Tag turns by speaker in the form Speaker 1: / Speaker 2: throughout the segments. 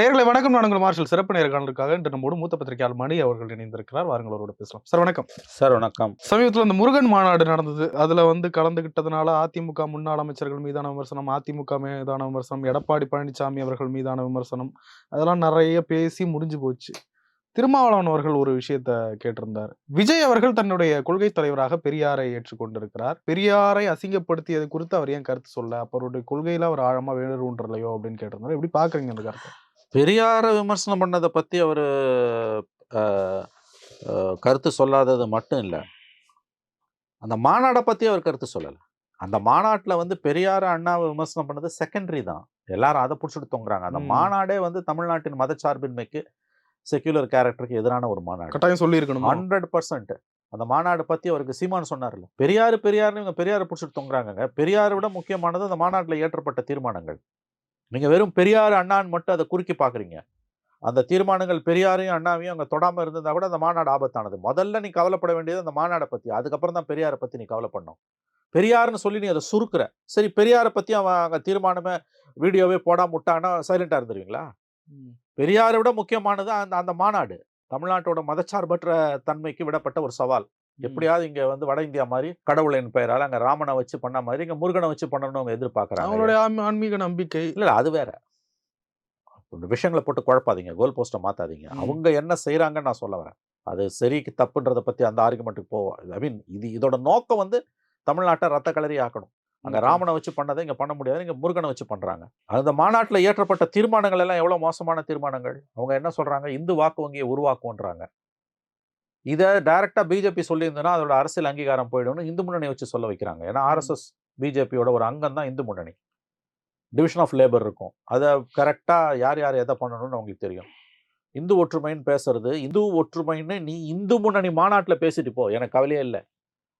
Speaker 1: நேர்களை வணக்கம் நான் உங்கள் மார்ஷல் சிறப்பு நேர்காணலுக்காக இன்று நம்மோடு மூத்த பத்திரிகையாளர் மணி அவர்கள் இணைந்திருக்கிறார். வாருங்கள் அவரோட பேசலாம். சார் வணக்கம்.
Speaker 2: சார் வணக்கம்.
Speaker 1: சமீபத்தில் இந்த முருகன் மாநாடு நடந்தது. அதுல வந்து கலந்துகிட்டதுனால அதிமுக முன்னாள் அமைச்சர்கள் மீதான விமர்சனம் அதிமுக மீதான விமர்சனம் எடப்பாடி பழனிசாமி அவர்கள் மீதான விமர்சனம் அதெல்லாம் நிறைய பேசி முடிஞ்சு போச்சு. திருமாவளவன் அவர்கள் ஒரு விஷயத்த கேட்டிருந்தார். விஜய் அவர்கள் தன்னுடைய கொள்கை தலைவராக பெரியாரை ஏற்றுக்கொண்டிருக்கிறார். பெரியாரை அசிங்கப்படுத்தியது குறித்து அவர் ஏன் கருத்து சொல்ல? அப்ப அவருடைய கொள்கையில அவர் ஆழமா வேணுன்றலையோ அப்படின்னு கேட்டிருந்தார். எப்படி பாக்குறீங்க அந்த கருத்தை?
Speaker 2: பெரியார விமர்சனம் பண்ணதை பத்தி அவர் கருத்து சொல்லாதது மட்டும் இல்லை. அந்த மாநாடை பத்தி அவர் கருத்து சொல்லலை. அந்த மாநாட்டில் வந்து பெரியார அண்ணாவை விமர்சனம் பண்ணது செகண்டரி தான். எல்லாரும் அதை பிடிச்சிட்டு தொங்குறாங்க. அந்த. மாநாடே வந்து தமிழ்நாட்டின் மதச்சார்பின்மைக்கு செக்யூலர் கேரக்டருக்கு எதிரான ஒரு மாநாடு.
Speaker 1: கட்டாயம் சொல்லி இருக்கணும்
Speaker 2: ஹண்ட்ரட் பர்சன்ட் அந்த மாநாடு பத்தி அவருக்கு சீமான் சொன்னார்ல. பெரியாரு பெரியார்னு இவங்க பெரியாரை பிடிச்சிட்டு தொங்குறாங்கங்க. பெரியாரை விட முக்கியமானது அந்த மாநாட்டில் இயற்றப்பட்ட தீர்மானங்கள். நீங்க வெறும் பெரியார் அண்ணான்னு மட்டும் அதை குறுக்கி பாக்குறீங்க அந்த தீர்மானங்கள் பெரியாரையும் அண்ணாவையும் அங்க தொடாம இருந்திருந்தா கூட அந்த மாநாடு ஆபத்தானது. முதல்ல நீ கவலைப்பட வேண்டியது அந்த மாநாடை பத்தி. அதுக்கப்புறம் தான் பெரியாரை பத்தி நீ கவலைப்படணும் பெரியார்னு சொல்லி நீ அதை சுருக்குற. சரி பெரியாரை பத்தி அவன் அங்க தீர்மானமே வீடியோவே போடாம விட்டான்னா சைலண்டா இருந்துருவீங்களா. பெரியாரை விட முக்கியமானது அந்த அந்த மாநாடு. தமிழ்நாட்டோட மதச்சார்பற்ற தன்மைக்கு விடப்பட்ட ஒரு சவால். எப்படியாவது இங்க வந்து வட இந்தியா மாதிரி கடவுளின் பெயரால அங்க ராமனை வச்சு பண்ண மாதிரி இங்க முருகனை வச்சு பண்ணணும்னு அவங்க எதிர்பார்க்கறாங்க
Speaker 1: அவங்களுடைய ஆன்மீ- ஆன்மீக நம்பிக்கை.
Speaker 2: இல்ல அது வேற. விஷயங்களை போட்டு குழப்பாதீங்க. கோல் போஸ்ட்டை மாத்தாதீங்க. அவங்க என்ன செய்றாங்கன்னு நான் சொல்ல வரேன். அது சரிக்கு தப்புன்றத பத்தி அந்த ஆர்குமெண்ட்டுக்கு போவோம் ஐ மீன் இது இதோட நோக்கம் வந்து தமிழ்நாட்டை ரத்த கலரி ஆக்கணும். அங்க. ராமனை வச்சு பண்ணதை இங்க பண்ண முடியாது இங்க முருகனை வச்சு பண்றாங்க. அந்த மாநாட்டுல இயற்றப்பட்ட தீர்மானங்கள் எல்லாம் எவ்வளவு மோசமான தீர்மானங்கள்? அவங்க என்ன சொல்றாங்க? இந்து வாக்கு வங்கியை உருவாக்குவோன்றாங்க இதை டைரக்டா பிஜேபி சொல்லியிருந்ததுன்னா அதோட அரசியல் அங்கீகாரம் போயிடும்னு இந்து முன்னணி வச்சு சொல்ல வைக்கிறாங்க. ஏன்னா ஆர்எஸ்எஸ் பிஜேபியோட ஒரு அங்கம் தான் இந்து முன்னணி. டிவிஷன் ஆஃப் லேபர் இருக்கும். அதை கரெக்டாக யார் யார் எதை பண்ணணும்னு அவங்களுக்கு தெரியும். இந்து ஒற்றுமைன்னு பேசுறது இந்து ஒற்றுமைன்னு நீ இந்து முன்னணி மாநாட்டில் பேசிட்டு போ. எனக்கு கவலையே இல்லை.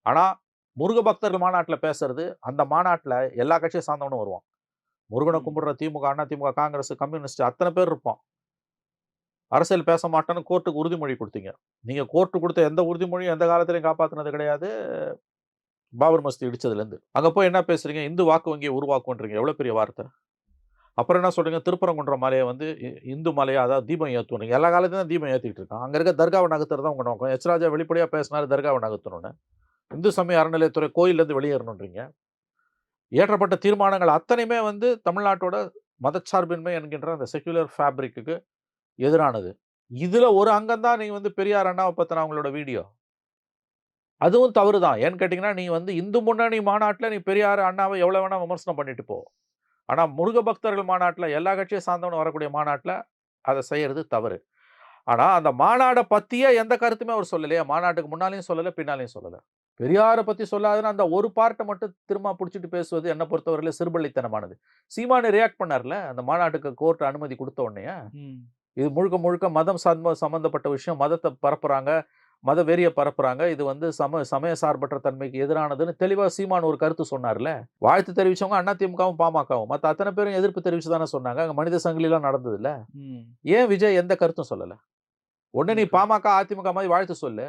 Speaker 2: ஆனால் முருக பக்தர்கள் மாநாட்டில் பேசுறது அந்த மாநாட்டில் எல்லா கட்சியும் சார்ந்தவனும் வருவான். முருகனை. கும்பிடுற திமுக அண்ணா திமுக காங்கிரஸ் கம்யூனிஸ்ட் அத்தனை பேர் இருப்பான். அரசியல் பேச மாட்டேன்னு கோர்ட்டுக்கு உறுதிமொழி கொடுத்தீங்க. நீங்கள் கோர்ட்டு கொடுத்த எந்த உறுதிமொழியும் எந்த காலத்திலையும் காப்பாற்றினது கிடையாது. பாபர் மஸ்தி இடித்ததுலேருந்து அங்கே போய் என்ன பேசுறீங்க? இந்து வாக்கு வங்கியை உருவாக்குன்றீங்க. எவ்வளோ பெரிய வார்த்தை. அப்புறம் என்ன சொல்கிறீங்க திருப்பரங்குன்ற மலையை வந்து இந்து மலையை அதாவது தீபம் ஏற்றுவீங்க எல்லா காலத்தையும் தான் தீபம் ஏற்றிட்டு இருக்கான். அங்கே இருக்க தர்காவை நகர்த்துறது தான் உங்கள் நோக்கம். எச். ராஜா வெளிப்படையாக பேசினார் தர்காவை நகர்த்தணும்னு. இந்து சமய அறநிலையத்துறை கோயிலேருந்து வெளியேறணுன்றீங்க. ஏற்றப்பட்ட தீர்மானங்கள் அத்தனையுமே வந்து தமிழ்நாட்டோட மதச்சார்பின்மை என்கின்ற அந்த செக்யுலர் ஃபேப்ரிக்கு எதிரானது. இதில் ஒரு அங்கம் தான் வந்து பெரியார் அண்ணாவை பற்றின அவங்களோட வீடியோ. அதுவும் தவறு தான். ஏன்னு கேட்டிங்கன்னா நீ வந்து இந்து முன்னணி மாநாட்டில் நீ பெரியார் அண்ணாவை எவ்வளோ வேணால் விமர்சனம் பண்ணிட்டு போ. ஆனால் முருக பக்தர்கள் மாநாட்டில் எல்லா கட்சியும் சார்ந்தவனும் வரக்கூடிய மாநாட்டில் அதை செய்யறது தவறு. ஆனால் அந்த மாநாடை பற்றியே எந்த கருத்துமே அவர் சொல்லலையே. மாநாட்டுக்கு முன்னாலையும் சொல்லலை பின்னாலையும் சொல்லலை. பெரியாரை பற்றி சொல்லாதுன்னு அந்த ஒரு பார்ட்டை மட்டும் திரும்ப பிடிச்சிட்டு பேசுவது என்னை பொறுத்தவரையில் சிறுபள்ளித்தனமானது. சீமானு ரியாக்ட் பண்ணார்ல? அந்த மாநாட்டுக்கு கோர்ட் அனுமதி கொடுத்த உடனே இது முழுக்க முழுக்க மதம் சம்ப சம்பந்தப்பட்ட விஷயம். மதத்தை பரப்புறாங்க. மத வெறியை பரப்புறாங்க. இது வந்து சம சமய சார்பற்ற தன்மைக்கு எதிரானதுன்னு தெளிவா சீமான் ஒரு கருத்து சொன்னார்ல. வாழ்த்து தெரிவிச்சவங்க அண்ணா திமுகவும் பாமகவும். மற்ற அத்தனை பேரும் எதிர்ப்பு தெரிவிச்சு தானே சொன்னாங்க. அங்க மனித சங்கிலிலாம் நடந்தது இல்ல
Speaker 1: ம்.
Speaker 2: ஏன் விஜய் எந்த கருத்தும் சொல்லல? ஒண்ணு நீ. பாமக அதிமுக மாதிரி வாழ்த்து சொல்லு.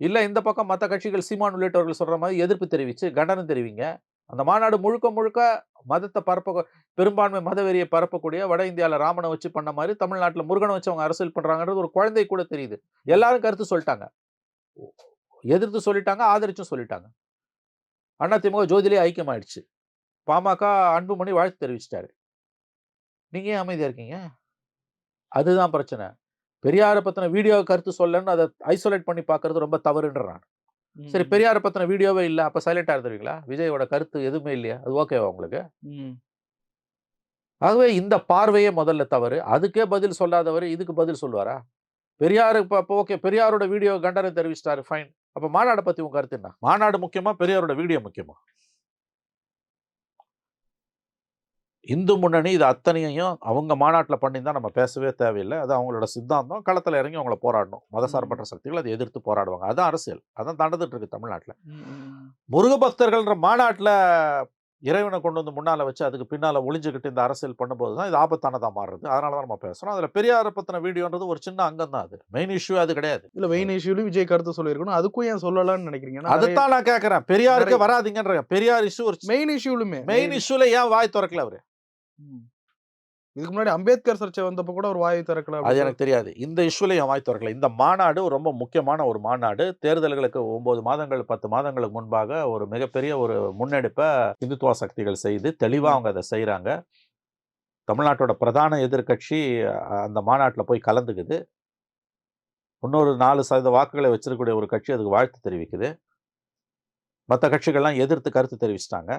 Speaker 2: இல்ல இந்த பக்கம் மற்ற கட்சிகள் சீமான் உள்ளிட்டவர்கள் சொல்ற மாதிரி எதிர்ப்பு தெரிவிச்சு கண்டனம் தெரிவிங்க. அந்த மாநாடு முழுக்க முழுக்க மதத்தை பரப்ப பெரும்பான்மை மதவெறியை பரப்பக்கூடிய வட இந்தியாவில் ராமனை வச்சு பண்ண மாதிரி தமிழ்நாட்டில் முருகனை வச்சு அவங்க அரசியல் பண்ணுறாங்கன்றது ஒரு குழந்தை கூட தெரியுது. எல்லாரும் கருத்து சொல்லிட்டாங்க. எதிர்த்து சொல்லிட்டாங்க ஆதரிச்சும் சொல்லிட்டாங்க. அண்ணா திமுக ஜோதிலே ஐக்கியமாயிடுச்சு. பாமக அன்புமணி வாழ்த்து தெரிவிச்சிட்டாரு. நீங்கள் ஏன் அமைதியாக இருக்கீங்க? அதுதான் பிரச்சனை. பெரியாரை பற்றின வீடியோ கருத்து சொல்லன்னு அதை ஐசோலேட் பண்ணி பார்க்கறது ரொம்ப தவறுன்றான். சரி. பெரியாரை பத்தின வீடியோவே இல்லை. அப்ப சைலண்டா இருந்துருவீங்களா? விஜயோட கருத்து எதுவுமே இல்லையா? அது ஓகேவா உங்களுக்கு. ஆகவே இந்த பார்வையே முதல்ல தவறு. அதுக்கே பதில் சொல்லாதவர் இதுக்கு பதில் சொல்லுவாரா? பெரியாரு இப்போ ஓகே பெரியாரோட வீடியோ கண்டனம் தெரிவிச்சிட்டாரு ஃபைன் அப்ப மாநாடை பத்தி உங்க கருத்து என்ன? மாநாடு முக்கியமா? பெரியாரோட வீடியோ முக்கியமா? இந்து முன்னணி இது அத்தனையையும் அவங்க மாநாட்டில் பண்ணி தான் நம்ம பேசவே தேவையில்லை. அது அவங்களோட சித்தாந்தம். களத்தில் இறங்கி அவங்கள போராடணும். மதசார்பற்ற சக்திகள் அதை எதிர்த்து போராடுவாங்க. அதான் அரசியல். அதான் நடந்துட்டு இருக்கு தமிழ்நாட்டில். முருக பக்தர்கள்ன்ற மாநாட்டில் இறைவனை கொண்டு வந்து முன்னால வச்சு அதுக்கு பின்னால ஒளிஞ்சுக்கிட்டு இந்த அரசியல் பண்ணும்போது தான் இது ஆபத்தானதா மாறுது அதனால தான் நம்ம பேசுறோம். அதுல பெரியாரை பத்தின வீடியோன்றது ஒரு சின்ன அங்கம் தான் அது. மெயின் இஷ்யூ அது கிடையாது.
Speaker 1: இல்ல வெயின் இஷ்யூலயும் விஜய் கருத்து சொல்லியிருக்கணும். அதுக்கும் ஏன் சொல்லலாம்னு நினைக்கிறீங்க?
Speaker 2: அதைத்தான் நான் கேட்கறேன். பெரியாருக்கு வராதீங்கன்ற பெரியார் இஷ்யூ ஒரு
Speaker 1: மெயின் இஷ்யூலுமே
Speaker 2: மெயின் இஷ்யூல ஏன் வாய் திறக்கல அவரு?
Speaker 1: ம். இதுக்கு முன்னாடி அம்பேத்கர் சர்ச்சை வந்தப்ப கூட ஒரு வாயை திறக்கல
Speaker 2: அது
Speaker 1: அப்படின்னு
Speaker 2: எனக்கு தெரியாது. இந்த இஷ்யூல என் வாய் திறக்கல. இந்த மாநாடு ரொம்ப முக்கியமான ஒரு மாநாடு. தேர்தல்களுக்கு ஒன்பது மாதங்கள் பத்து மாதங்களுக்கு முன்பாக ஒரு மிகப்பெரிய ஒரு முன்னெடுப்பை இந்துத்துவ சக்திகள் செய்து தெளிவாக அவங்க அதை செய்கிறாங்க தமிழ்நாட்டோட பிரதான எதிர்க்கட்சி அஹ், அந்த மாநாட்டில் போய் கலந்துக்குது. இன்னொரு நாலு சதவீத வாக்குகளை வச்சிருக்கக்கூடிய ஒரு கட்சி அதுக்கு வாழ்த்து தெரிவிக்குது. மற்ற கட்சிகள்லாம் எதிர்த்து கருத்து தெரிவிச்சிட்டாங்க.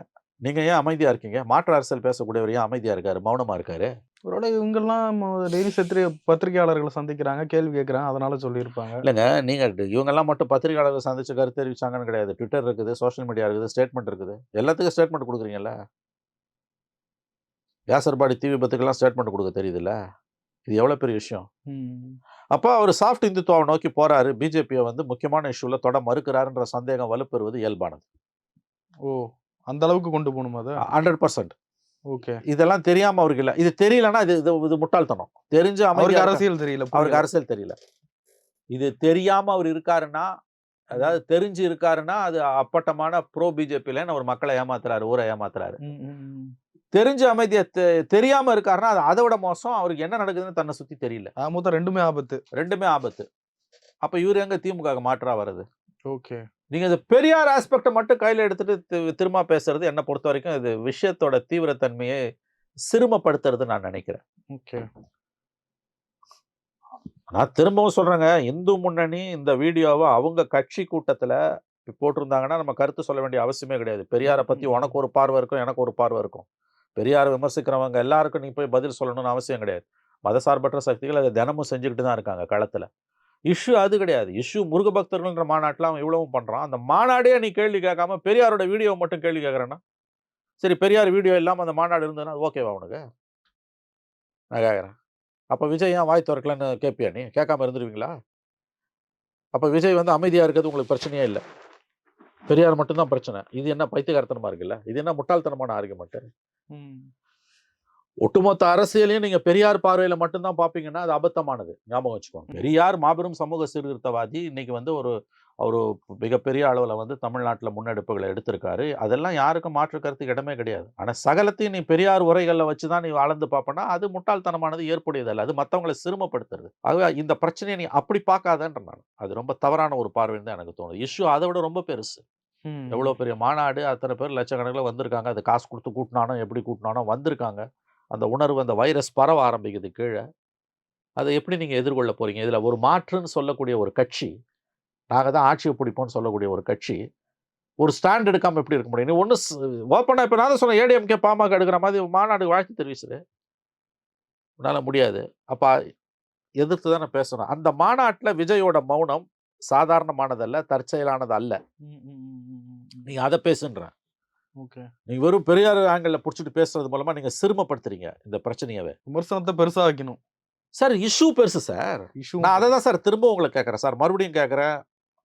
Speaker 2: நீங்கள் ஏன் அமைதியாக இருக்கீங்க? மாற்று அரசியல் பேசக்கூடியவர் ஏன் அமைதியாக இருக்காரு? மௌனமாக இருக்காரு?
Speaker 1: ஒருவேளை இவங்கெல்லாம் டெய்லி சத்திரி பத்திரிகையாளர்களை சந்திக்கிறாங்க கேள்வி கேட்கறாங்க அதனால சொல்லியிருப்பாங்க.
Speaker 2: இல்லைங்க நீங்கள் இவங்கெல்லாம் மட்டும் பத்திரிகையாளர்கள் சந்திச்சு கருத்து தெரிவிச்சாங்கன்னு கிடையாது. ட்விட்டர் இருக்குது சோஷியல் மீடியா இருக்குது ஸ்டேட்மெண்ட் இருக்குது. எல்லாத்துக்கும் ஸ்டேட்மெண்ட் கொடுக்குறீங்கல்ல? யாசர்பாடி தீ விபத்துக்கெல்லாம் ஸ்டேட்மெண்ட் கொடுக்க தெரியுதுல்ல? இது எவ்வளோ பெரிய விஷயம். அப்போ அவர் சாஃப்ட் இந்துத்துவாவை நோக்கி போறாரு. பிஜேபியை வந்து முக்கியமான இஷ்யூவில் தொட மறுக்கிறாருன்ற சந்தேகம் வலுப்பெறுவது இயல்பானது.
Speaker 1: ஓ. அந்த அளவுக்கு கொண்டு போகணுமா அதை?
Speaker 2: Hundred percent.
Speaker 1: ஓகே.
Speaker 2: இதெல்லாம் தெரியாம அவருக்கு இல்லை. இது தெரியலன்னா இது இது முட்டாள்தனம். தெரிஞ்சு
Speaker 1: அவருக்கு அரசியல் தெரியல
Speaker 2: அவருக்கு. அரசியல் தெரியல. இது தெரியாம அவர் இருக்காருன்னா அதாவது தெரிஞ்சு இருக்காருன்னா அது அப்பட்டமான ப்ரோ பிஜேபியில அவர் மக்களை ஏமாத்துறாரு ஊரை ஏமாத்துறாரு. தெரிஞ்ச அமைதியை தெரியாம இருக்காருன்னா அது அதை விட மோசம். அவருக்கு என்ன நடக்குதுன்னு தன்னை சுத்தி தெரியல.
Speaker 1: மொத்தம் ரெண்டுமே ஆபத்து.
Speaker 2: ரெண்டுமே ஆபத்து. அப்ப இவர் எங்க திமுக மாற்றா வருது
Speaker 1: ஓகே.
Speaker 2: நீங்க இந்த பெரியார் ஆஸ்பெக்டை மட்டும் கையில எடுத்துட்டு தி- திரும்ப பேசுறது என்ன பொறுத்த வரைக்கும் இது விஷயத்தோட தீவிரத்தன்மையை சிறுமப்படுத்துறது நான் நினைக்கிறேன்.
Speaker 1: ஓகே.
Speaker 2: நான் திரும்பவும் சொல்றேங்க. இந்து முன்னணி இந்த வீடியோவை அவங்க கட்சி கூட்டத்துல போட்டிருந்தாங்கன்னா நம்ம கருத்து சொல்ல வேண்டிய அவசியமே கிடையாது. பெரியாரை பத்தி
Speaker 1: ம்.
Speaker 2: உனக்கு ஒரு பார்வை இருக்கும் எனக்கு ஒரு பார்வை இருக்கும். பெரியாரை விமர்சிக்கிறவங்க எல்லாருக்கும் நீ போய் பதில் சொல்லணும்னு அவசியம் கிடையாது. மதசார்பற்ற சக்திகள் அதை தினமும் செஞ்சுக்கிட்டு தான் இருக்காங்க களத்துல. இஷ்யூ அது கிடையாது. இஷ்யூ முருக பக்தர்கள்ன்ற மாநாட்டில் அவன் இவ்வளவும் பண்ணுறான் அந்த மாநாடே நீ கேள்வி கேட்காம பெரியாரோட வீடியோ மட்டும் கேள்வி கேட்குறேன்னா? சரி பெரியார் வீடியோ இல்லாம அந்த மாநாடு இருந்ததுன்னா ஓகேவா உனக்கு? நான் கேட்குறேன். அப்போ விஜய் ஏன் வாய் திறக்கலன்னு கேட்பியா நீ? கேட்காம இருந்துருவீங்களா? அப்போ விஜய் வந்து அமைதியாக இருக்கிறது உங்களுக்கு பிரச்சனையே இல்லை. பெரியார் மட்டும்தான் பிரச்சனை. இது என்ன பைத்தியகாரத்தனமா இருக்குல்ல? இது என்ன முட்டாள்தனமான
Speaker 1: ஆர்குமெண்ட்டு
Speaker 2: ஒட்டுமொத்த அரசியலையும் நீங்க பெரியார் பார்வையில மட்டும்தான் பாப்பீங்கன்னா அது அபத்தமானது. ஞாபகம் வச்சுக்கோங்க. பெரியார் மாபெரும் சமூக சீர்திருத்தவாதி இன்னைக்கு வந்து ஒரு ஒரு மிகப்பெரிய அளவுல வந்து தமிழ்நாட்டுல முன்னெடுப்புகளை எடுத்திருக்காரு. அதெல்லாம் யாருக்கும் மாற்று கருத்துக்கு இடமே கிடையாது. ஆனா சகலத்தையும் நீ பெரியார் உரைகள்ல வச்சுதான் நீ அளந்து பார்ப்பனா அது முட்டாள்தனமானது ஏற்புடையதல்ல அது மத்தவங்களை சிறுமப்படுத்துறது. ஆகவே இந்த பிரச்சனையை நீ அப்படி பார்க்காதன்ற நான். அது ரொம்ப தவறான ஒரு பார்வைன்னு தான் எனக்கு தோணுது. இஷ்யூ அதை விட ரொம்ப பெருசு. எவ்வளோ பெரிய மாநாடு அத்தனை பேர் லட்சக்கணக்கில் வந்திருக்காங்க. அது காசு கொடுத்து கூட்டினானோ எப்படி கூட்டினானோ வந்திருக்காங்க. அந்த உணர்வு அந்த வைரஸ் பரவ ஆரம்பிக்குது கீழே. அதை எப்படி நீங்கள் எதிர்கொள்ள போறீங்க? இதில் ஒரு மாற்றுன்னு சொல்லக்கூடிய ஒரு கட்சி நாங்கள் தான் ஆட்சியை பிடிப்போம்னு சொல்லக்கூடிய ஒரு கட்சி ஒரு ஸ்டாண்ட் எடுக்காமல் எப்படி இருக்க முடியும்? நீ ஒன்று ஓப்பனாக இப்போ நான் தான் சொன்னேன் ஏடிஎம்கே பாமக எடுக்கிற மாதிரி மாநாடு வாழ்த்து தெரிவிச்சுரு. உன்னால் முடியாது. அப்போ எதிர்த்து தானே பேசணும். அந்த மாநாட்டில் விஜயோட மௌனம் சாதாரணமானதல்ல தற்செயலானது அல்ல
Speaker 1: ம், ம், ம், ம், ம்.
Speaker 2: நீங்க அதை பேசுன்ற.
Speaker 1: ஓகே
Speaker 2: நீங்க வெறும் பெரியார் ஆங்கிள் பிடிச்சிட்டு பேசுறது மூலமா நீங்க சிறுமப்படுத்துறீங்க இந்த பிரச்சனையவே.
Speaker 1: விமர்சனத்தை பெருசா வைக்கணும்
Speaker 2: சார் இஷ்யூ பெருசு சார்.
Speaker 1: இஷ்யூ
Speaker 2: நான் அதை தான் சார் திரும்ப உங்களை கேட்குறேன். சார் மறுபடியும் கேட்குறேன்.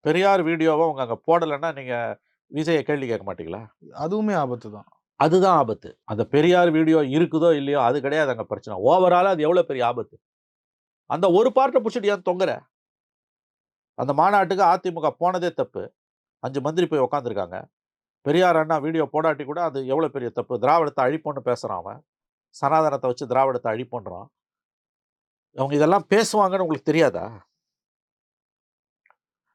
Speaker 2: பெரியார் வீடியோவை உங்க அங்கே போடலைன்னா நீங்க விஜயை கேள்வி கேட்க மாட்டீங்களா?
Speaker 1: அதுவுமே ஆபத்து தான்.
Speaker 2: அதுதான் ஆபத்து. அந்த பெரியார் வீடியோ இருக்குதோ இல்லையோ அது கிடையாது அங்கே பிரச்சனை. ஓவரால் அது எவ்வளோ பெரிய ஆபத்து? அந்த ஒரு பார்ட்டை பிடிச்சிட்டு ஏன் தொங்குற? அந்த மாநாட்டுக்கு அதிமுக போனதே தப்பு. அஞ்சு மந்திரி போய் உக்காந்துருக்காங்க. பெரியார் அண்ணா வீடியோ போடாட்டி கூட அது எவ்வளோ பெரிய தப்பு? திராவிடத்தை அழிப்போன்னு பேசுகிறான் அவன். சனாதனத்தை வச்சு திராவிடத்தை அழிப்போன்றான். அவங்க இதெல்லாம் பேசுவாங்கன்னு உங்களுக்கு தெரியாதா?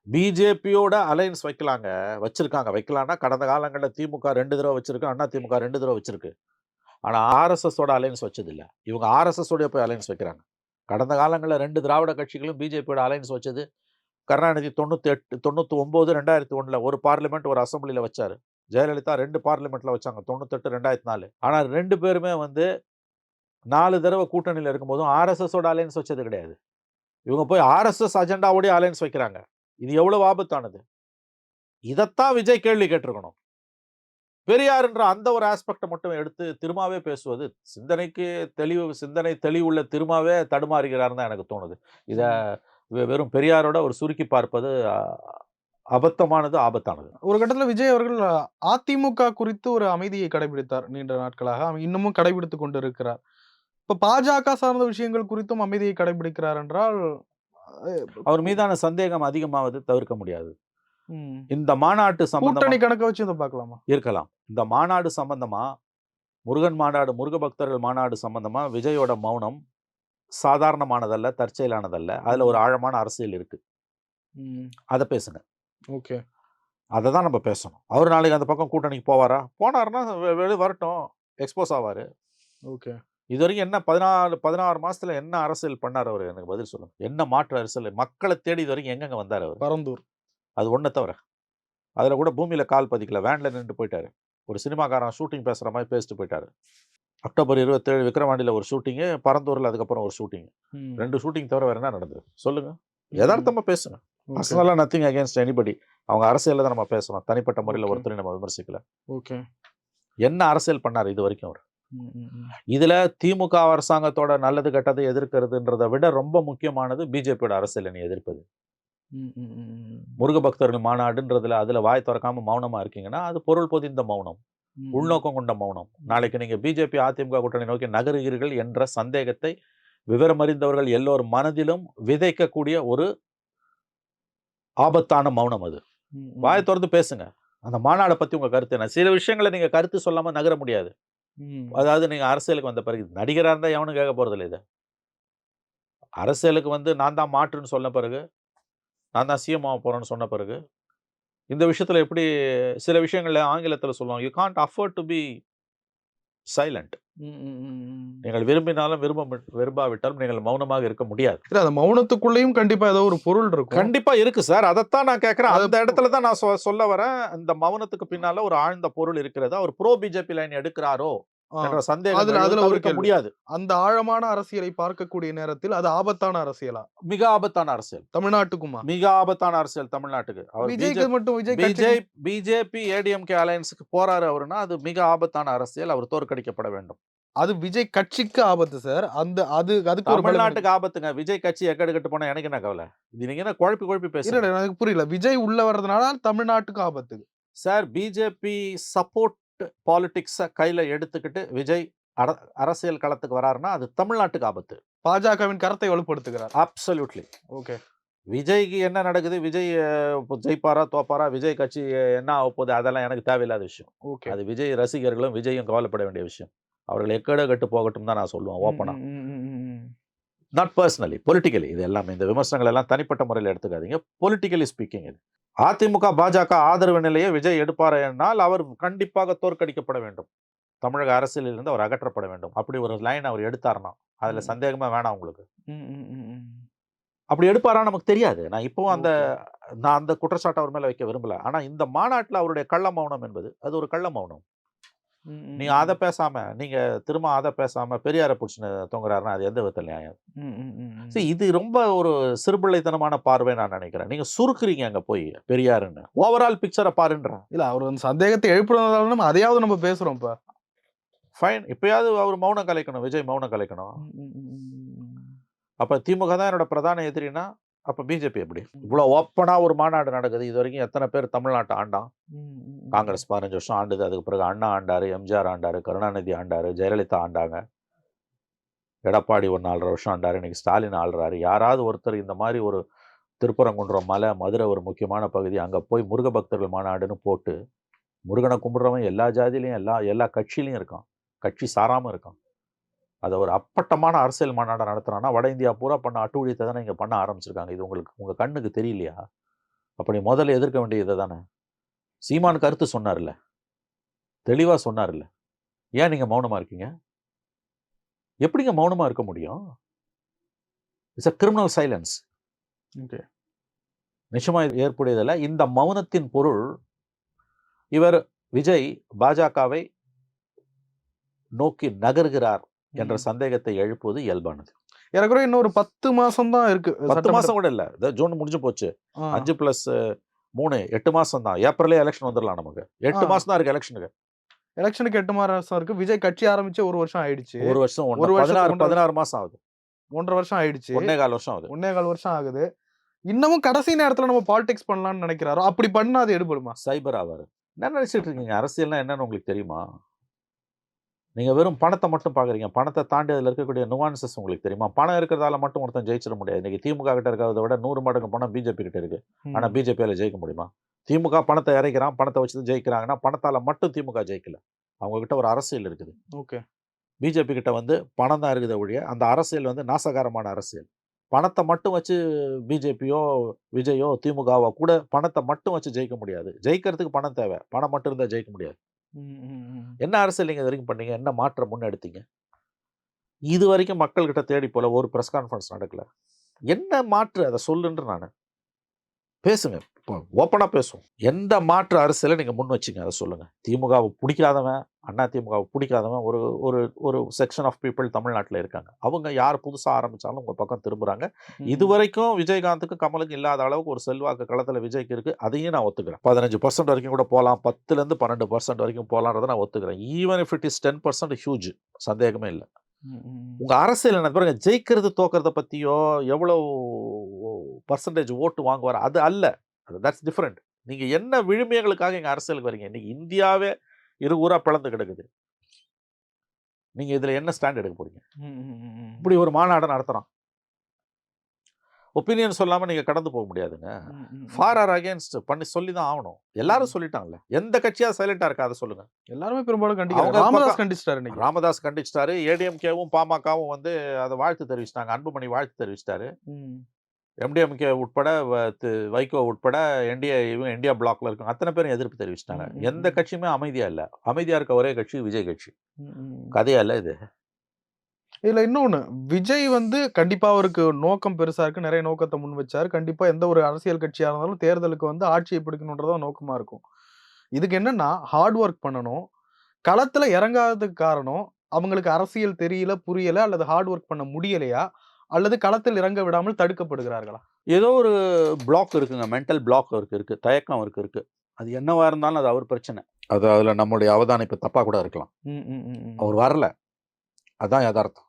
Speaker 2: பிஜேபியோட அலையன்ஸ் வைக்கலாங்க. வச்சிருக்காங்க. வைக்கலாம்னா கடந்த காலங்களில் திமுக ரெண்டு தடவை வச்சுருக்கு. அண்ணா திமுக ரெண்டு தடவை வச்சுருக்கு. ஆனால் ஆர்எஸ்எஸோட அலையன்ஸ் வச்சதில்லை. இவங்க ஆர்எஸ்எஸோடைய போய் அலையன்ஸ் வைக்கிறாங்க. கடந்த காலங்களில் ரெண்டு திராவிட கட்சிகளும் பிஜேபியோட அலையன்ஸ் வச்சது. கருணாநிதி தொண்ணூற்றி எட்டு தொண்ணூற்றி ஒம்பது ரெண்டாயிரத்தி ஒன்றில் ஒரு பார்லிமெண்ட் ஒரு அசம்பிளியில் வச்சார். ஜெயலலிதா ரெண்டு பார்லிமெண்ட்டில் வச்சாங்க தொண்ணூத்தெட்டு ரெண்டாயிரத்தி நாலு. ஆனால் ரெண்டு பேருமே வந்து நாலு தடவை கூட்டணியில் இருக்கும்போதும் ஆர்எஸ்எஸோட அலையன்ஸ் வச்சது கிடையாது. இவங்க போய் ஆர்எஸ்எஸ் அஜெண்டாவோடய அலையன்ஸ் வைக்கிறாங்க. இது எவ்வளவு ஆபத்தானது? இதைத்தான் விஜய் கேள்வி கேட்டிருக்கணும். பெரியார்ன்ற அந்த ஒரு ஆஸ்பெக்டை மட்டும் எடுத்து திருமாவே பேசுவது சிந்தனைக்கு தெளிவு சிந்தனை தெளிவுள்ள திருமாவே தடுமாறுகிறார்னு தான் எனக்கு தோணுது. இதை வெறும் பெரியாரோட ஒரு சுருக்கி பார்ப்பது அபத்தமானது ஆபத்தானது.
Speaker 1: ஒரு கட்டத்துல விஜய் அவர்கள் அதிமுக குறித்து ஒரு அமைதியை கடைபிடித்தார் நீண்ட நாட்களாக. இன்னமும் கடைபிடித்துக் கொண்டு இருக்கிறார் இப்ப பாஜக சார்ந்த விஷயங்கள் குறித்தும் அமைதியை கடைபிடிக்கிறார் என்றால்
Speaker 2: அவர் மீதான சந்தேகம் அதிகமாவது தவிர்க்க முடியாது. இந்த மாநாட்டு சம்பந்தமா
Speaker 1: கூட்டணி கணக்க வச்சு இதை பார்க்கலாமா?
Speaker 2: இருக்கலாம். இந்த மாநாடு சம்பந்தமா முருகன் மாநாடு முருக பக்தர்கள் மாநாடு சம்பந்தமா விஜயோட மௌனம் சாதாரணமானதல்ல தற்செயலானதல்ல. அதுல ஒரு ஆழமான அரசியல் இருக்கு. அதை பேசுங்க.
Speaker 1: ஓகே.
Speaker 2: அதை தான் நம்ம பேசணும். அவர் நாளைக்கு அந்த பக்கம் கூட்டணிக்கு போவாரா? போனாருன்னா வெளிய வரட்டும். எக்ஸ்போஸ் ஆவாரு.
Speaker 1: ஓகே.
Speaker 2: இது வரைக்கும் என்ன பதினாலு பதினாறு மாசத்துல என்ன அரசியல் பண்ணார் அவர்? எனக்கு பதில் சொல்லுங்க. என்ன மாற்று அரசியல்? மக்களை தேடி இது வரைக்கும் எங்கெங்க வந்தார் அவர்?
Speaker 1: பரந்தூர்.
Speaker 2: அது ஒன்றை தவிர. அதுல கூட பூமியில கால் பதிக்கல. வேன்ல நின்று போயிட்டாரு. ஒரு சினிமாக்காரன் ஷூட்டிங் பேசுற மாதிரி பேசிட்டு போயிட்டாரு. அக்டோபர் இருபத்தேழு விக்ரவாண்டியில ஒரு ஷூட்டிங்கு பரந்தூர்ல அதுக்கப்புறம் ஒரு ஷூட்டிங். ரெண்டு ஷூட்டிங் தவிர வேற என்ன நடந்தது? சொல்லுங்க.
Speaker 1: ம்.
Speaker 2: யதார்த்தமா பேசுங்க.
Speaker 1: ஓகே.
Speaker 2: பர்சனலா நத்திங் அகேன்ஸ்ட் எனிபடி அவங்க அரசியல்ல தான் நம்ம பேசணும் தனிப்பட்ட முறையில். ஒருத்தரை நம்ம விமர்சிக்கல
Speaker 1: ஓகே.
Speaker 2: என்ன அரசியல் பண்ணாரு இது வரைக்கும் அவர். இதுல திமுக அரசாங்கத்தோட நல்லது கெட்டதை எதிர்க்கிறதுன்றதை விட ரொம்ப முக்கியமானது பிஜேபியோட அரசியல் நீ எதிர்ப்பது. முருக பக்தர்கள் மாநாடுன்றதுல அதுல வாய் திறக்காம மௌனமா இருக்கீங்கன்னா அது பொருள் பொதிந்த மௌனம் உள்நோக்கம் கொண்ட மௌனம் நாளைக்கு நீங்க பிஜேபி அதிமுக கூட்டணி நோக்கி நகருகிறீர்கள் என்ற சந்தேகத்தை விவரமறிந்தவர்கள் எல்லோர் மனதிலும் விதைக்கக்கூடிய ஒரு ஆபத்தான மௌனம் அது. வாயை திறந்து பேசுங்க. அந்த மாநாடை பத்தி உங்க கருத்து என்ன? சில விஷயங்களை நீங்க கருத்து சொல்லாம நகர முடியாது. அதாவது நீங்க அரசியலுக்கு வந்த பிறகு நடிகரா இருந்தா எவனும் கேட்க போறதில்ல இதை. அரசியலுக்கு வந்து நான் தான் மாற்றுன்னு சொன்ன பிறகு நான் தான் சிஎம் ஆக போறேன்னு சொன்ன பிறகு இந்த விஷயத்துல எப்படி சில விஷயங்கள்ல ஆங்கிலத்துல சொல்லுவாங்க. You can't afford to be silent. நீங்கள் விரும்பினாலும் விரும்ப விரும்பாவிட்டாலும் நீங்கள் மௌனமாக இருக்க முடியாது.
Speaker 1: இல்ல அந்த மௌனத்துக்குள்ளேயும் கண்டிப்பா ஏதோ ஒரு பொருள் இருக்கும்.
Speaker 2: கண்டிப்பா இருக்கு சார். அதைத்தான் நான் கேட்கறேன். அந்த இடத்துல தான் நான் சொ- சொல்ல வரேன். இந்த மௌனத்துக்கு பின்னால ஒரு ஆழ்ந்த பொருள் இருக்கிறது? அவர் ப்ரோ பிஜேபி லைன் எடுக்கிறாரோ? முடியாது.
Speaker 1: அந்த ஆழமான அரசியலை பார்க்கக்கூடிய நேரத்தில் அது ஆபத்தான அரசியலா?
Speaker 2: மிக ஆபத்தான அரசியல்.
Speaker 1: தமிழ்நாட்டுக்குமா?
Speaker 2: மிக ஆபத்தான அரசியல் தமிழ்நாட்டுக்கு. அவர்
Speaker 1: விஜய்க்கு மட்டும் விஜய் கட்சி
Speaker 2: பிஜேபி ஏடிஎம்கே அலையன்ஸுக்கு போறாரு அவருன்னா அது மிக ஆபத்தான அரசியல். அவர் தோற்கடிக்கப்பட வேண்டும்.
Speaker 1: அது விஜய் கட்சிக்கு ஆபத்து சார். அந்த அது அதுக்கு ஒரு.
Speaker 2: தமிழ்நாட்டுக்கு ஆபத்துங்க. விஜய் கட்சி எக்கடு கட்டு போனா எனக்கு என்ன கவலை? இது நீங்க என்ன குழப்பி குழப்பி பேசுறீங்க?
Speaker 1: எனக்கு புரியல. விஜய் உள்ள வர்றதுனால தமிழ்நாட்டுக்கு ஆபத்து.
Speaker 2: சார் பிஜேபி சப்போர்ட் பாலிடிக்ஸை கையில எடுத்துக்கிட்டு விஜய் அர- அரசியல் களத்துக்கு வராருன்னா அது தமிழ்நாட்டுக்கு ஆபத்து.
Speaker 1: பாஜகவின் கரத்தை வலுப்படுத்துகிறார்.
Speaker 2: Absolutely
Speaker 1: okay.
Speaker 2: விஜய்க்கு என்ன நடக்குது? விஜய் ஜெயிப்பாரா தோப்பாரா? விஜய் கட்சி என்ன ஆக போகுது? அதெல்லாம் எனக்கு தேவையில்லாத விஷயம்.
Speaker 1: ஓகே.
Speaker 2: அது விஜய் ரசிகர்களும் விஜயும் கவலைப்பட வேண்டிய விஷயம். அவர்கள் எக்கட கட்டு போகட்டும் தான் நான் சொல்லுவேன் ஓப்பனா நாட் பர்சனலி பொலிட்டிக்கலி இது எல்லாமே இந்த விமர்சனங்கள் எல்லாம் தனிப்பட்ட முறையில் எடுத்துக்காதீங்க. பொலிட்டிக்கலி ஸ்பீக்கிங் இது. அதிமுக பாஜக ஆதரவு நிலையை விஜய் எடுப்பார் என்றால் அவர் கண்டிப்பாக தோற்கடிக்கப்பட வேண்டும். தமிழக அரசியலில் இருந்து அவர் அகற்றப்பட வேண்டும். அப்படி ஒரு லைன் அவர் எடுத்தார்னா அதுல. சந்தேகமா வேணாம் உங்களுக்கு. அப்படி எடுப்பாரா நமக்கு தெரியாது. நான் இப்போவும் அந்த நான் அந்த குற்றச்சாட்டை அவர் மேல வைக்க விரும்பல. ஆனா இந்த மாநாட்டுல அவருடைய கள்ள மௌனம் என்பது அது ஒரு கள்ள மௌனம். நீங்க அதை பேசாம நீங்க திரும்ப அதை பேசாம பெரியாரை பிடிச்சின்னு தொங்குறாருன்னா அது எந்த விதத்தில் நியாயம்? See, இது ரொம்ப ஒரு சிறுபிள்ளைத்தனமான பார்வை நான் நினைக்கிறேன். நீங்க சுருக்குறீங்க அங்க போய் பெரியாருன்னு. ஓவரால் பிக்சரை பாருன்ற.
Speaker 1: இல்ல அவர் அந்த சந்தேகத்தை எழுப்புறதால நம்ம அதையாவது நம்ம பேசுறோம் இப்ப.
Speaker 2: ஃபைன் இப்பயாவது அவர் மௌனம் கலைக்கணும் விஜய் மௌனம் கலைக்கணும். அப்ப திமுக தான் என்னோட பிரதான எதிரினா அப்ப பிஜேபி எப்படி? இவ்வளவு ஓப்பனா ஒரு மாநாடு நடக்குது. இது வரைக்கும் எத்தனை பேர் தமிழ்நாட்டை ஆண்டான்? காங்கிரஸ் பதினஞ்சு வருஷம் ஆண்டுது. அதுக்கு பிறகு அண்ணா ஆண்டாரு எம்ஜிஆர் ஆண்டாரு கருணாநிதி ஆண்டாரு ஜெயலலிதா ஆண்டாங்க. எடப்பாடி ஒரு நாலரை வருஷம் ஆண்டாரு. இன்னைக்கு ஸ்டாலின் ஆள்றாரு. யாராவது ஒருத்தர் இந்த மாதிரி ஒரு திருப்பரங்குன்றம் மலை மதுரை ஒரு முக்கியமான பகுதி அங்க போய் முருக பக்தர்கள் மாநாடுன்னு போட்டு முருகனை கும்பிடுறவன் எல்லா ஜாதியிலையும் எல்லா எல்லா கட்சியிலையும் இருக்கான். கட்சி சாராம இருக்கான். அதை ஒரு அப்பட்டமான அரசியல் மாநாடை நடத்துறான்னா வட இந்தியா பூரா பண்ண அட்டூழியத்தை தானே இங்க பண்ண ஆரம்பிச்சிருக்காங்க. இது உங்களுக்கு உங்க கண்ணுக்கு தெரியலையா? அப்படி முதல்ல எதிர்க்க வேண்டியது தானே சீமான் கருத்து சொன்னார்ல. தெளிவா சொன்னார்ல. ஏன் நீங்க மௌனமா இருக்கீங்க? எப்படிங்க மௌனமா இருக்க முடியும்? It's a criminal silence
Speaker 1: okay.
Speaker 2: நிச்சயமா இது ஏற்புடையதில்ல. இந்த மௌனத்தின் பொருள் இவர் விஜய் பாஜகவை நோக்கி நகர்கிறார். என்ற சந்தேகத்தை எழுப்புவது இயல்பானது.
Speaker 1: ஏறக்குறைய இன்னும் ஒரு பத்து மாசம் தான் இருக்கு
Speaker 2: பத்து மாசம் கூட இல்ல. ஜூன் முடிஞ்சு போச்சு. அஞ்சு பிளஸ் மூணு எட்டு மாசம் தான் ஏப்ரலே எலெக்ஷன் வந்துடலாம் நமக்கு. எட்டு. மாசம் தான் இருக்கு எலெக்ஷனுக்கு
Speaker 1: எலெக்ஷனுக்கு எட்டு மாசம் இருக்கு. விஜய் கட்சி ஆரம்பிச்சு ஒரு வருஷம் ஆயிடுச்சு.
Speaker 2: ஒரு வருஷம்
Speaker 1: ஒரு வருஷம்
Speaker 2: பதினாறு மாசம் ஆகுது.
Speaker 1: ஒன்றரை வருஷம் ஆயிடுச்சு.
Speaker 2: ஒன்னே கால் வருஷம் ஆகுது.
Speaker 1: ஒன்னே கால் வருஷம் ஆகுது. இன்னமும் கடைசி நேரத்துல நம்ம பாலிடிக்ஸ் பண்ணலாம்னு நினைக்கிறாரோ அப்படி பண்ணா அது எடுபடுமா?
Speaker 2: சைபர் ஆவார். என்ன நினைச்சிட்டு இருக்கீங்க? அரசியல்னா என்னன்னு உங்களுக்கு தெரியுமா? நீங்க வெறும் பணத்தை மட்டும் பாக்குறீங்க பணத்தை தாண்டி அதுல இருக்கக்கூடிய நுவான்சஸ் உங்களுக்கு தெரியுமா? பணம் இருக்கிறதால மட்டும் ஒருத்தன் ஜெயிச்சிட முடியாது. இன்னைக்கு திமுக கிட்ட இருக்கிறத விட நூறு மடங்கு பணம் பிஜேபி கிட்ட இருக்கு. ஆனா பிஜேபியால ஜெயிக்க முடியுமா? திமுக பணத்தை இறைக்கிறான். பணத்தை வச்சு ஜெயிக்கிறாங்கன்னா பணத்தால மட்டும் திமுக ஜெயிக்கல. அவங்க கிட்ட ஒரு அரசியல் இருக்குது.
Speaker 1: ஓகே.
Speaker 2: பிஜேபி கிட்ட வந்து பணம் தான் இருக்குது ஒழிய அந்த அரசியல் வந்து நாசகாரமான அரசியல். பணத்தை மட்டும் வச்சு பிஜேபியோ விஜயோ திமுகவோ கூட பணத்தை மட்டும் வச்சு ஜெயிக்க முடியாது. ஜெயிக்கிறதுக்கு பணம் தேவை. பணம் மட்டும் இருந்தால் ஜெயிக்க முடியாது. என்ன அரசியல் நீங்கள் இது வரைக்கும் பண்ணீங்க? என்ன மாற்றம் முன்னெடுத்தீங்க? இது வரைக்கும் மக்கள்கிட்ட தேடி போல ஒரு ப்ரெஸ் கான்ஃபரன்ஸ் நடக்கல. என்ன மாற்று? அதை சொல்லுன்ற நான். பேசுங்க. இப்போ ஓப்பனாக பேசுவோம். எந்த மாற்று அரசியலை நீங்கள் முன் வச்சிங்க? அதை சொல்லுங்கள் திமுகவை பிடிக்காதவன் அண்ணா திமுகவை பிடிக்காதவன் ஒரு ஒரு ஒரு செக்ஷன் ஆஃப் பீப்புள் தமிழ்நாட்டில் இருக்காங்க. அவங்க யார் புதுசாக ஆரம்பித்தாலும் உங்கள் பக்கம் திரும்புகிறாங்க. இது வரைக்கும் விஜயகாந்துக்கு கமலுக்கு இல்லாத அளவுக்கு ஒரு செல்வாக்கு களத்தில் விஜய்க்கு இருக்கு. அதையும் நான் ஒத்துக்கிறேன். பதினஞ்சு பர்சன்ட் வரைக்கும் கூட போகலாம். பத்துலேருந்து பன்னெண்டு பர்சன்ட் வரைக்கும் போகலான்றதை நான் ஒத்துக்கிறேன். Even if it is ten percent huge சந்தேகமே இல்லை. உங்க அரசியல் என்ன? பாருங்க ஜெயிக்கிறது தோக்கிறத பத்தியோ எவ்வளவு பர்சன்டேஜ் ஓட்டு வாங்குவார் அது அல்ல. தட்ஸ் டிஃப்ரெண்ட் நீங்க என்ன விழுமியங்களுக்காக எங்க அரசியலுக்கு வரீங்க இன்னைக்கு இந்தியாவே இரு ஊரா பிளந்து கிடக்குது. நீங்க இதுல என்ன ஸ்டாண்ட் எடுக்க போறீங்க. இப்படி ஒரு மாநாடு நடத்துறோம் ஒப்பீனியன் சொல்லாம நீங்க கடந்து போக முடியாதுங்க. ஃபார் ஆர் அகேன்ஸ்ட் பண்ணி சொல்லி தான் ஆகணும். எல்லாரும் சொல்லிட்டாங்கல்ல. எந்த கட்சியா சைலண்டா இருக்கா? அதை சொல்லுங்க.
Speaker 1: எல்லாருமே பெரும்பாலும்
Speaker 2: அவங்க
Speaker 1: ராமதாஸ் கண்டிச்சிட்டாரு
Speaker 2: ராமதாஸ் கண்டிச்சிட்டாரு. ஏடிஎம்கேவும் பாமகவும் வந்து அதை வாழ்த்து தெரிவிச்சிட்டாங்க. அன்புமணி வாழ்த்து தெரிவிச்சிட்டாரு. எம்டிஎம்கே உட்பட வைகோ உட்பட என்டிஏ இவங்க இந்தியா பிளாக்ல இருக்காங்க அத்தனை பேரும் எதிர்ப்பு தெரிவிச்சிட்டாங்க. எந்த. கட்சியுமே அமைதியா இல்ல. அமைதியா இருக்க ஒரே கட்சி விஜய் கட்சி. கதையா இல்ல இது.
Speaker 1: இதுல இன்னொன்னு விஜய் வந்து கண்டிப்பா அவருக்கு நோக்கம் பெருசா இருக்கு நிறைய நோக்கத்தை முன் வச்சாரு. கண்டிப்பா எந்த ஒரு அரசியல் கட்சியா இருந்தாலும் தேர்தலுக்கு வந்து ஆட்சியை பிடிக்கணுன்றதா நோக்கமா இருக்கும். இதுக்கு என்னன்னா ஹார்ட் ஒர்க் பண்ணணும். களத்துல இறங்காததுக்கு காரணம் அவங்களுக்கு அரசியல் தெரியல புரியல அல்லது ஹார்ட் ஒர்க் பண்ண முடியலையா அல்லது களத்தில் இறங்க விடாமல் தடுக்கப்படுகிறார்களா?
Speaker 3: ஏதோ ஒரு பிளாக் இருக்குங்க மென்டல் பிளாக் இருக்கு இருக்கு தயக்கம் இருக்கு இருக்கு. அது என்னவா இருந்தாலும் அது அவர் பிரச்சனை.
Speaker 2: அது அதுல நம்மளுடைய அவதானிப்பு தப்பா கூட இருக்கலாம்.
Speaker 1: ம், ம், ம், ம்.
Speaker 2: அவர் வரல. அதான் யதார்த்தம்.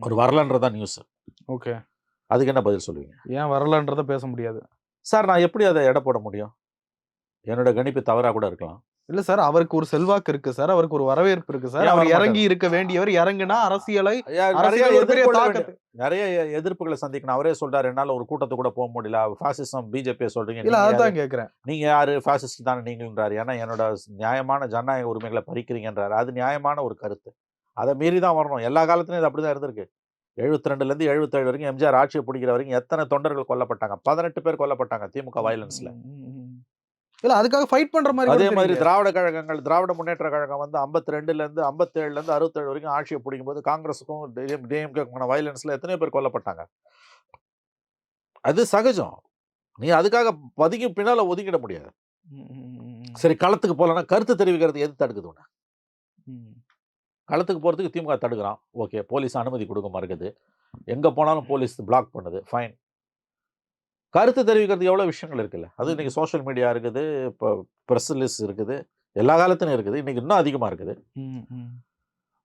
Speaker 2: அவர் வரலன்றதான் நியூஸ்
Speaker 1: ஓகே.
Speaker 2: அதுக்கு என்ன பதில் சொல்லுவீங்க?
Speaker 1: ஏன் வரலன்றத பேச முடியாது.
Speaker 2: சார் நான் எப்படி அதை எடை போட முடியும்? என்னோட கணிப்பு தவறா கூட இருக்கலாம்.
Speaker 1: இல்ல சார் அவருக்கு ஒரு செல்வாக்கு இருக்கு சார். அவருக்கு ஒரு வரவேற்பு இருக்கு சார். அவர்? இறங்கி இருக்க வேண்டியவர் இறங்குனா அரசியலை
Speaker 2: நிறைய எதிர்ப்புகளை சந்திக்கணும். அவரே சொல்றாரு என்னால ஒரு கூட்டத்துக்கு கூட போக முடியல. பாசிசம் பிஜேபி சொல்றீங்க
Speaker 1: இல்ல? அதுதான் கேக்குறேன்.
Speaker 2: நீங்க யாரு? பாசிஸ்ட் தானே நீங்கன்றாரு ஏன்னா என்னோட நியாயமான ஜனநாயக உரிமைகளை பறிக்கிறீங்கன்றாரு. அது நியாயமான ஒரு கருத்து. அதை மீறி தான் வரணும் எல்லா காலத்துலயும் இது அப்படிதான் இருந்திருக்கு எழுபத்தி ரெண்டுல இருந்து எழுபத்தேழு வரைக்கும் எம்ஜிஆர் ஆட்சியை பிடிக்கிற வரைக்கும் எத்தனை தொண்டர்கள் கொல்லப்பட்டாங்க பதினெட்டு பேர் கொல்லப்பட்டாங்க திமுக வயலன்ஸ்ல.
Speaker 1: இல்ல அதுக்காக ஃபைட் பண்ற மாதிரி
Speaker 2: அதே மாதிரி. திராவிட கழகங்கள் திராவிட முன்னேற்ற கழகம் வந்து ஐம்பத்தி ரெண்டுல இருந்து ஐம்பத்தேழுல இருந்து அறுபத்தேழு வரைக்கும் ஆட்சியை பிடிக்கும் போது காங்கிரஸுக்கும் டிஎம்கேக்குமான வயலன்ஸ்ல எத்தனையோ பேர் கொல்லப்பட்டாங்க அது சகஜம் நீ அதுக்காக பதுங்கி பின்னால ஒதுக்கிட முடியாது. சரி களத்துக்கு போலன்னா கருத்து தெரிவிக்கிறது எது தடுக்குது உன்னை. களத்துக்கு போகிறதுக்கு திமுக தடுக்கிறான். ஓகே போலீஸ் அனுமதி கொடுக்க மறுக்குது. எங்கே போனாலும் போலீஸ் பிளாக் பண்ணுது. ஃபைன் கருத்து தெரிவிக்கிறது எவ்வளோ விஷயங்கள் இருக்குல்ல? அது இன்னைக்கு சோஷியல் மீடியா இருக்குது இப்போ ப்ரெஸ் லிஸ்ட் இருக்குது எல்லா காலத்திலும் இருக்குது. இன்னைக்கு இன்னும் அதிகமாக இருக்குது.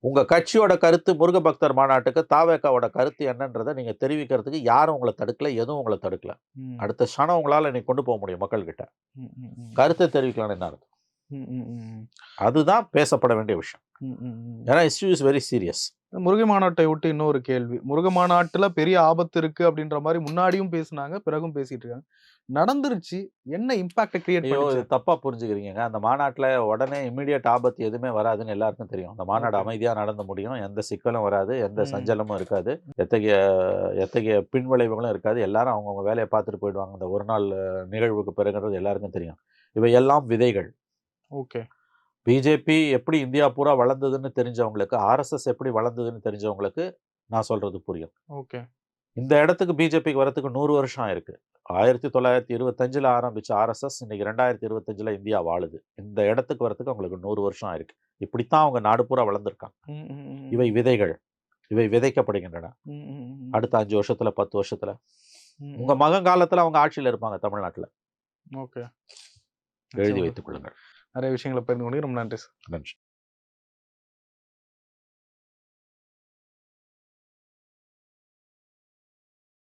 Speaker 2: உங்கள் கட்சியோட கருத்து முருக பக்தர் மாநாட்டுக்கு தாவேக்காவோட கருத்து என்னன்றதை நீங்கள் தெரிவிக்கிறதுக்கு யாரும் உங்களை தடுக்கல எதுவும் உங்களை தடுக்கல. அடுத்த க்ஷணம் உங்களால் இன்னைக்கு கொண்டு போக முடியும் மக்கள்கிட்ட. கருத்தை தெரிவிக்கலாம்னு என்ன அர்த்தம். அதுதான் பேசப்பட வேண்டிய விஷயம். ஏன்னா இஷ்யூ இஸ் வெரி சீரியஸ்
Speaker 1: முருகை மாநாட்டை விட்டு இன்னொரு கேள்வி. முருக மாநாட்டுல பெரிய ஆபத்து இருக்கு அப்படின்ற மாதிரி முன்னாடியும் பேசுனாங்க பிறகும் பேசிட்டு இருக்காங்க. நடந்துருச்சு. என்ன இம்பாக்ட கிரியேட்
Speaker 2: தப்பா புரிஞ்சுக்கிறீங்க அந்த மாநாட்டில் உடனே இமிடியட் ஆபத்து எதுவுமே வராதுன்னு எல்லாருக்கும் தெரியும். அந்த மாநாடு. அமைதியாக நடந்து முடியும். எந்த சிக்கலும் வராது. எந்த. சஞ்சலமும் இருக்காது. எத்தகைய எத்தகைய பின்விளைவுகளும் இருக்காது. எல்லாரும் அவங்கவுங்க வேலையை பார்த்துட்டு போயிடுவாங்க. அந்த ஒரு நாள் நிகழ்வுக்கு பிறகுன்றது எல்லாருக்கும் தெரியும். இவை எல்லாம் விதைகள்.
Speaker 1: ஓகே.
Speaker 2: பிஜேபி எப்படி இந்தியா பூரா வளர்ந்ததுன்னு தெரிஞ்சவங்களுக்கு ஆர்எஸ்எஸ் எப்படி வளர்ந்ததுன்னு தெரிஞ்சவங்களுக்கு நான் சொல்றது புரியும்.
Speaker 1: ஓகே.
Speaker 2: இந்த இடத்துக்கு பிஜேபிக்கு வரத்துக்கு நூறு வருஷம் ஆயிருக்கு. ஆயிரத்தி தொள்ளாயிரத்தி இருபத்தஞ்சில் ஆரம்பிச்ச ஆர்எஸ்எஸ் இன்னைக்கு ரெண்டாயிரத்தி இருபத்தஞ்சில் இந்தியா வாழுது. இந்த இடத்துக்கு வரத்துக்கு அவங்களுக்கு நூறு வருஷம் ஆயிருக்கு. இப்படித்தான் அவங்க நாடு பூரா வளர்ந்துருக்காங்க. இவை விதைகள். இவை விதைக்கப்படுகின்றன. அடுத்த அஞ்சு வருஷத்துல பத்து வருஷத்துல. உங்க மகன் காலத்துல அவங்க ஆட்சியில இருப்பாங்க தமிழ்நாட்டுல. எழுதி வைத்துக் கொள்ளுங்கள்.
Speaker 1: நிறைய விஷயங்களை பகிர்ந்து கொண்டு ரொம்ப நன்றி சார்.
Speaker 2: நன்றி.